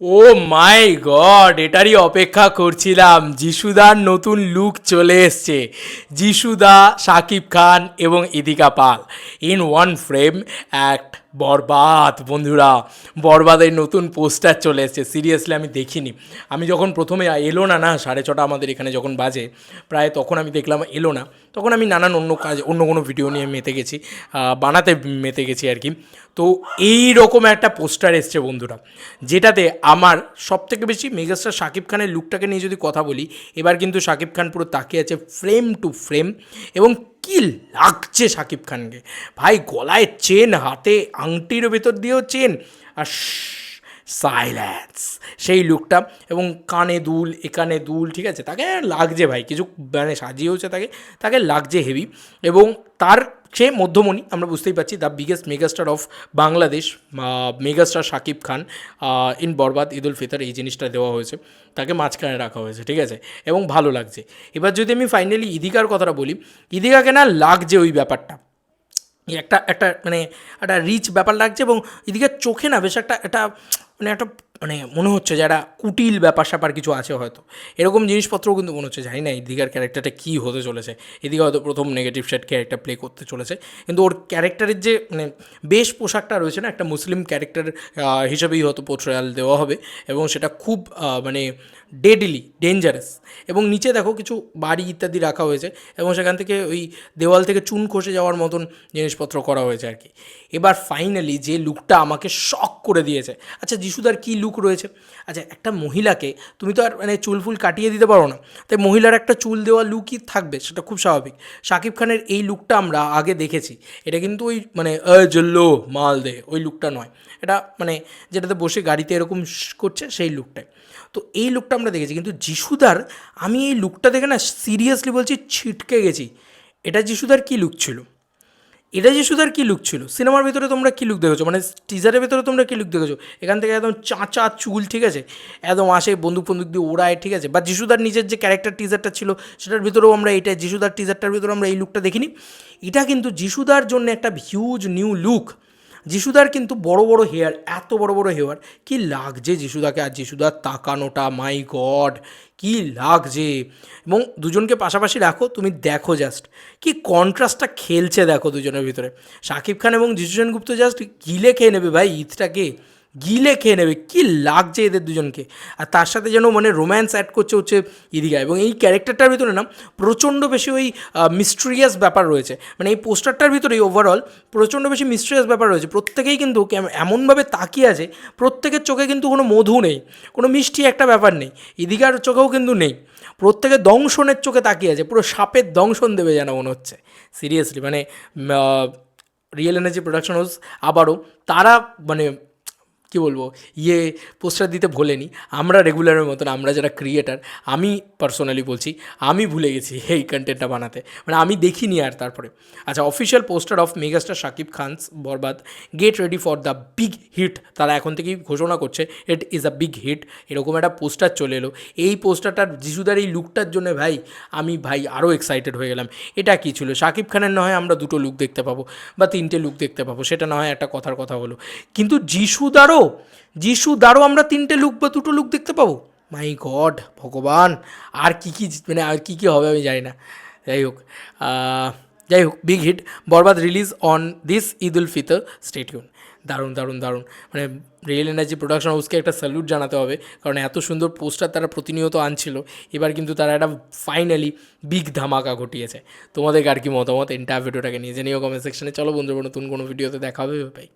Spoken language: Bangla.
ও মাই গড, এটারই অপেক্ষা করছিলাম। যিশুদার নতুন লুক চলে এসছে। যিশুদা শাকিব খান এবং Idika Pal. In one frame, act Borbaad, বন্ধুরা। বরবাদের নতুন পোস্টার চলে এসছে। সিরিয়াসলি আমি দেখিনি। আমি যখন প্রথমে এলো না না, সাড়ে ছটা আমাদের এখানে যখন বাজে, প্রায় তখন আমি দেখলাম এলো না। তখন আমি নানান অন্য কাজ, অন্য কোনো ভিডিও নিয়ে মেতে গেছি বানাতে মেতে গেছি আর কি। তো এই রকম একটা পোস্টার এসছে, বন্ধুরা, যেটাতে আমার সব থেকে বেশি মেগাস্টার শাকিব খানের লুকটাকে নিয়ে যদি কথা বলি, এবার কিন্তু শাকিব খান পুরো তাকিয়ে আছে ফ্রেম টু ফ্রেম এবং কি লাগছে শাকিব খানকে? ভাই গলায় চেন হাতে আংটির ভেতর দিয়েও চেন। আর সাইলেন্স সেই লুকটা এবং কানে দুল একানে দুল, ঠিক আছে? তাকে লাগছে ভাই, কিছু মানে সাজিয়েওছে তাকে তাকে লাগছে হেভি এবং তার সে মধ্যমণি, আমরা বুঝতেই পারছি the biggest megastar of Bangladesh megastar Shakib Khan in Borbaad Eid ul Fitr, এই জিনিসটা দেওয়া হয়েছে। তাকে মাঝখানে রাখা হয়েছে, ঠিক আছে? এবং ভালো লাগছে। এবার যদি আমি ফাইনালি ইদিকার কথাটা বলি, ইদিকাকে না লাগছে ওই ব্যাপারটা। একটা একটা মানে একটা রিচ ব্যাপার লাগছে এবং এদিকে চোখে না বেশ একটা একটা মানে একটা মানে মনে হচ্ছে যারা কুটিল ব্যাপার স্যাপার কিছু আছে হয়তো। এরকম জিনিসপত্রও কিন্তু মনে হচ্ছে, জানি না এদিকার ক্যারেক্টারটা কী হতে চলেছে। এদিকে হয়তো প্রথম নেগেটিভ শেড ক্যারেক্টার প্লে করতে চলেছে। কিন্তু ওর ক্যারেক্টারের যে মানে বেশ পোশাকটা রয়েছে না, একটা মুসলিম ক্যারেক্টার হিসেবেই হয়তো পোট্রয়াল দেওয়া হবে এবং সেটা খুব মানে ডেডলি ডেঞ্জারাস এবং নিচে দেখো কিছু বাড়ি ইত্যাদি রাখা হয়েছে এবং সেখান থেকে ওই দেওয়াল থেকে চুন খসে যাওয়ার মতন জিনিসপত্র করা হয়েছে আর কি। এবার ফাইনালি যে লুকটা আমাকে শক করে দিয়েছে আচ্ছা যিশুদার কী লুক রয়েছে। আচ্ছা একটা মহিলাকে তুমি তো আর মানে চুল ফুল কাটিয়ে দিতে পারো না। তাই মহিলার একটা চুল দেওয়া লুকই থাকবে সেটা খুব স্বাভাবিক। শাকিব খানের এই লুকটা আমরা আগে দেখেছি। এটা কিন্তু ওই মানে "এ, জল্লো মাল দে ওই লুকটা নয়। এটা মানে যেটাতে বসে গাড়িতে এরকম করছে সেই লুকটাই। তো এই লুকটা আমরা দেখেছি। কিন্তু যিশুদার আমি এই লুকটা দেখে না সিরিয়াসলি বলছি ছিটকে গেছি। এটা যিশুদার কী লুক ছিল? এটা যে শুধু আর কী লুক ছিল? সিনেমার ভিতরে তোমরা কী লুক দেখেছ? মানে টিজারের ভিতরে তোমরা কী লুক দেখেছ? এখান থেকে একদম চাঁচা চুল, ঠিক আছে? একদম আসে বন্দুক বন্দুক দিয়ে ওড়ায়, ঠিক আছে? বা যিশুদার নিজের যে ক্যারেক্টার টিজারটা ছিল, সেটার ভিতরেও আমরা এটা যিশুদার টিজারটার ভিতরে আমরা এই লুকটা দেখিনি। এটা কিন্তু যিশুদার জন্য একটা হিউজ নিউ লুক যিশুদার কিন্তু বড় বড় হেয়ার, এত বড় বড় হেয়ার। কি লাগছে যিশুদাকে? আর যিশুদার তাকানোটা মাই গড কি লাগছে? এবং দুজনকে পাশাপাশি রাখো, তুমি দেখো জাস্ট কি কন্ট্রাস্টটা খেলছে দেখো দুজনের ভিতরে। শাকিব খান এবং যিশু সেনগুপ্ত জাস্ট গিলে খেয়ে নেবে ভাই ঈদটাকে গিলে খেয়ে নেবে, কী লাগছে এদের দুজনকে। আর তার সাথে যেন মানে রোম্যান্স অ্যাড করছে হচ্ছে ইদিকা এবং এই ক্যারেক্টারটার ভিতরে না প্রচণ্ড বেশি ওই মিস্ট্রিয়াস ব্যাপার রয়েছে। মানে এই পোস্টারটার ভিতরেই ওভারঅল প্রচণ্ড বেশি মিস্ট্রিয়াস ব্যাপার রয়েছে। প্রত্যেকেই কিন্তু এমনভাবে তাকিয়ে আছে, প্রত্যেকের চোখে কিন্তু কোনো মধু নেই, কোনো মিষ্টি একটা ব্যাপার নেই। ইদিকার চোখেও কিন্তু নেই। প্রত্যেকে দংশনের চোখে তাকিয়ে আছে, পুরো সাপের দংশন দেবে যেন মনে হচ্ছে। সিরিয়াসলি মানে রিয়েল এনার্জি প্রোডাকশন হাউস আবারও তারা মানে কী বলব ইয়ে পোস্টার দিতে ভোলেনি। আমরা রেগুলারের মতন, আমরা যারা ক্রিয়েটার আমি পার্সোনালি বলছি, আমি ভুলে গেছি এই কন্টেন্টটা বানাতে। মানে আমি দেখিনি আর তারপরে। আচ্ছা official poster of megastar Shakib Khan's Borbaad get ready for the big hit তারা এখন থেকেই ঘোষণা করছে it is a big hit এরকম একটা পোস্টার চলে এলো। এই পোস্টারটার যিশুদার এই লুকটার জন্য ভাই, আমি ভাই আরও এক্সাইটেড হয়ে গেলাম। এটা কী ছিল? শাকিব খানের না হয় আমরা দুটো লুক দেখতে পাবো, বা তিনটে লুক দেখতে পাবো, সেটা না হয় একটা কথার কথা হলো। কিন্তু যিশুদারও যিশুদারও আমরা তিনটে লুক বা দুটো লুক দেখতে পাবো। মাই গড ভগবান, আর কী কী মানে আর কী কী হবে আমি জানি না। যাই হোক যাই হোক big hit Borbaad release on this Eid ul Fitr stay tuned দারুণ দারুণ দারুণ। মানে রিয়েল এনার্জি প্রোডাকশন হাউসকে একটা স্যালুট জানাতে হবে, কারণ এত সুন্দর পোস্টার তারা প্রতিনিয়ত আনছিল, এবার কিন্তু তারা একটা ফাইনালি বিগ ধামাকা ঘটিয়েছে। তোমাদের আর কি মতামত? এন্টার ভিডিওটাকে নিয়ে জানিও কমেন্ট সেকশনে চলো বন্ধুরা, নতুন কোনো ভিডিওতে দেখা হবে ভাই